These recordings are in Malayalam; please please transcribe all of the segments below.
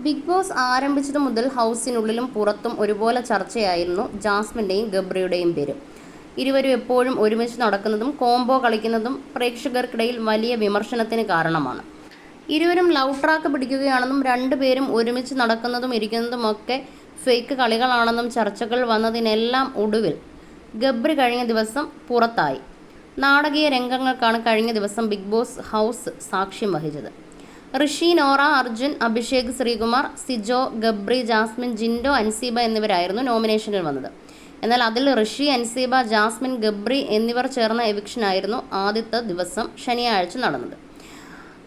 ബിഗ് ബോസ് ആരംഭിച്ചത് മുതൽ ഹൗസിനുള്ളിലും പുറത്തും ഒരുപോലെ ചർച്ചയായിരുന്നു ജാസ്മിന്റെയും ഗബ്രിയുടെയും പേര്. ഇരുവരും എപ്പോഴും ഒരുമിച്ച് നടക്കുന്നതും കോംബോ കളിക്കുന്നതും പ്രേക്ഷകർക്കിടയിൽ വലിയ വിമർശനത്തിന് കാരണമാണ്. ഇരുവരും ലവ് ട്രാക്ക് പിടിക്കുകയാണെന്നും രണ്ടുപേരും ഒരുമിച്ച് നടക്കുന്നതും ഇരിക്കുന്നതുമൊക്കെ ഫേക്ക് കളികളാണെന്നും ചർച്ചകൾ വന്നതിനെല്ലാം ഒടുവിൽ ഗബ്രി കഴിഞ്ഞ ദിവസം പുറത്തായി. നാടകീയ രംഗങ്ങൾക്കാണ് കഴിഞ്ഞ ദിവസം ബിഗ് ബോസ് ഹൗസ് സാക്ഷ്യം വഹിച്ചത്. Rishi Nora Arjun Abhishek Sreekumar Sijo Gabri Jasmine Jinto Ansiba എന്നിവരായിരുന്നു നോമിനേഷനിൽ വന്നത്. എന്നാൽ അതിൽ ഋഷി അൻസീബ ജാസ്മിൻ ഗബ്രി എന്നിവർ ചേർന്ന എവിക്ഷനായിരുന്നു ആദ്യത്തെ ദിവസം ശനിയാഴ്ച നടന്നത്.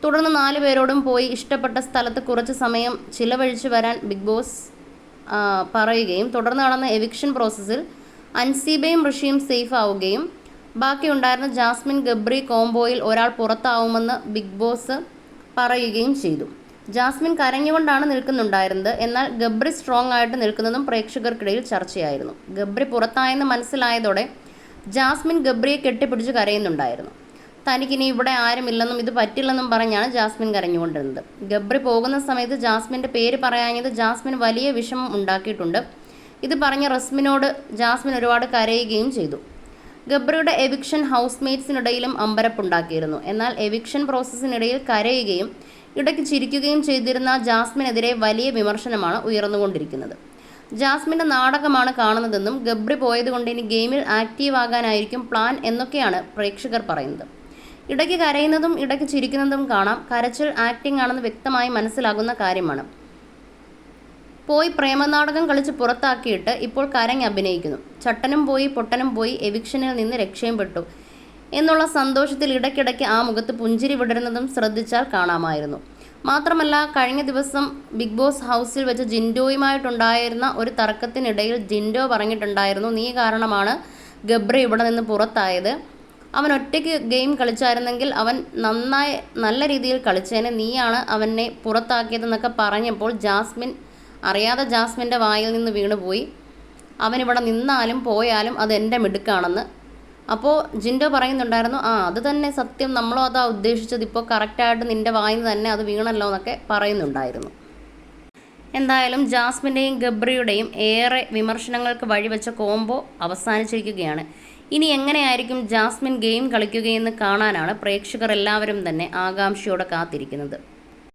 തുടർന്ന് നാല് പേരോടും പോയി ഇഷ്ടപ്പെട്ട സ്ഥലത്ത് കുറച്ച് സമയം ചിലവഴിച്ചു വരാൻ ബിഗ് ബോസ് പറയുകയും തുടർന്ന് നടന്ന എവിക്ഷൻ പ്രോസസ്സിൽ അൻസീബയും ഋഷിയും സേഫ് ആവുകയും. ബാക്കിയുണ്ടായിരുന്ന ജാസ്മിൻ ഗബ്രി കോംബോയിൽ ഒരാൾ പുറത്താവുമെന്ന് ബിഗ് ബോസ് പറയുകയും ചെയ്തു. ജാസ്മിൻ കരഞ്ഞുകൊണ്ടാണ് നിൽക്കുന്നുണ്ടായിരുന്നത്. എന്നാൽ ഗബ്രി സ്ട്രോങ് ആയിട്ട് നിൽക്കുന്നതും പ്രേക്ഷകർക്കിടയിൽ ചർച്ചയായിരുന്നു. ഗബ്രി പുറത്തായെന്ന് മനസ്സിലായതോടെ ജാസ്മിൻ ഗബ്രിയെ കെട്ടിപ്പിടിച്ച് കരയുന്നുണ്ടായിരുന്നു. തനിക്കിനി ഇവിടെ ആരുമില്ലെന്നും ഇത് പറ്റില്ലെന്നും പറഞ്ഞാണ് ജാസ്മിൻ കരഞ്ഞുകൊണ്ടിരുന്നത്. ഗബ്രി പോകുന്ന സമയത്ത് ജാസ്മിന്റെ പേര് പറയാഞ്ഞത് ജാസ്മിൻ വലിയ വിഷമം ഉണ്ടാക്കിയിട്ടുണ്ട്. ഇത് പറഞ്ഞ റസ്മിനോട് ജാസ്മിൻ ഒരുപാട് കരയുകയും ചെയ്തു. ഗബ്രിയുടെ എവിക്ഷൻ ഹൗസ്മേറ്റ്സിനിടയിലും അമ്പരപ്പുണ്ടാക്കിയിരുന്നു. എന്നാൽ എവിക്ഷൻ പ്രോസസ്സിനിടയിൽ കരയുകയും ഇടയ്ക്ക് ചിരിക്കുകയും ചെയ്തിരുന്ന ജാസ്മിനെതിരെ വലിയ വിമർശനമാണ് ഉയർന്നുകൊണ്ടിരിക്കുന്നത്. ജാസ്മിന്റെ നാടകമാണ് കാണുന്നതെന്നും ഗബ്രി പോയതുകൊണ്ട് ഇനി ഗെയിമിൽ ആക്റ്റീവ് ആകാനായിരിക്കും പ്ലാൻ എന്നൊക്കെയാണ് പ്രേക്ഷകർ പറയുന്നത്. ഇടയ്ക്ക് കരയുന്നതും ഇടയ്ക്ക് ചിരിക്കുന്നതും കാണാം. കരച്ചിൽ ആക്ടിംഗ് ആണെന്ന് വ്യക്തമായി മനസ്സിലാകുന്ന കാര്യമാണ്. പോയി പ്രേമനാടകം കളിച്ച് പുറത്താക്കിയിട്ട് ഇപ്പോൾ കരഞ്ഞ് അഭിനയിക്കുന്നു. ചട്ടനും പോയി പൊട്ടനും പോയി എവിക്ഷനിൽ നിന്ന് രക്ഷയും പെട്ടു. എന്നുള്ള സന്തോഷത്തിൽ ഇടയ്ക്കിടയ്ക്ക് ആ മുഖത്ത് പുഞ്ചിരി വിടരുന്നതും ശ്രദ്ധിച്ചാൽ കാണാമായിരുന്നു. മാത്രമല്ല കഴിഞ്ഞ ദിവസം ബിഗ് ബോസ് ഹൗസിൽ വെച്ച് ജിൻഡോയുമായിട്ടുണ്ടായിരുന്ന ഒരു തർക്കത്തിനിടയിൽ ജിൻഡോ പറഞ്ഞിട്ടുണ്ടായിരുന്നു നീ കാരണമാണ് ഗബ്രി ഇവിടെ നിന്ന് പുറത്തായത്. അവൻ ഒറ്റയ്ക്ക് ഗെയിം കളിച്ചായിരുന്നെങ്കിൽ അവൻ നന്നായി നല്ല രീതിയിൽ കളിച്ചേനെ. നീയാണ് അവനെ പുറത്താക്കിയതെന്നൊക്കെ പറഞ്ഞപ്പോൾ ജാസ്മിൻ അറിയാതെ ജാസ്മിന്റെ വായിൽ നിന്ന് വീണുപോയി. അവനിവിടെ നിന്നാലും പോയാലും അത് എന്റെ മിടുക്കാണെന്ന്. അപ്പോൾ ജിൻഡോ പറയുന്നുണ്ടായിരുന്നു ആ അത് തന്നെ സത്യം. നമ്മളും അതാ ഉദ്ദേശിച്ചത്. ഇപ്പോൾ കറക്റ്റായിട്ട് നിന്റെ വായിൽ നിന്ന് തന്നെ അത് വീണല്ലോ എന്നൊക്കെ പറയുന്നുണ്ടായിരുന്നു. എന്തായാലും ജാസ്മിന്റെയും ഗബ്രിയുടെയും ഏറെ വിമർശനങ്ങൾക്ക് വഴിവെച്ച കോംബോ അവസാനിച്ചിരിക്കുകയാണ്. ഇനി എങ്ങനെയായിരിക്കും ജാസ്മിൻ ഗെയിം കളിക്കുകയെന്ന് കാണാനാണ് പ്രേക്ഷകർ എല്ലാവരും തന്നെ ആകാംക്ഷയോടെ കാത്തിരിക്കുന്നത്.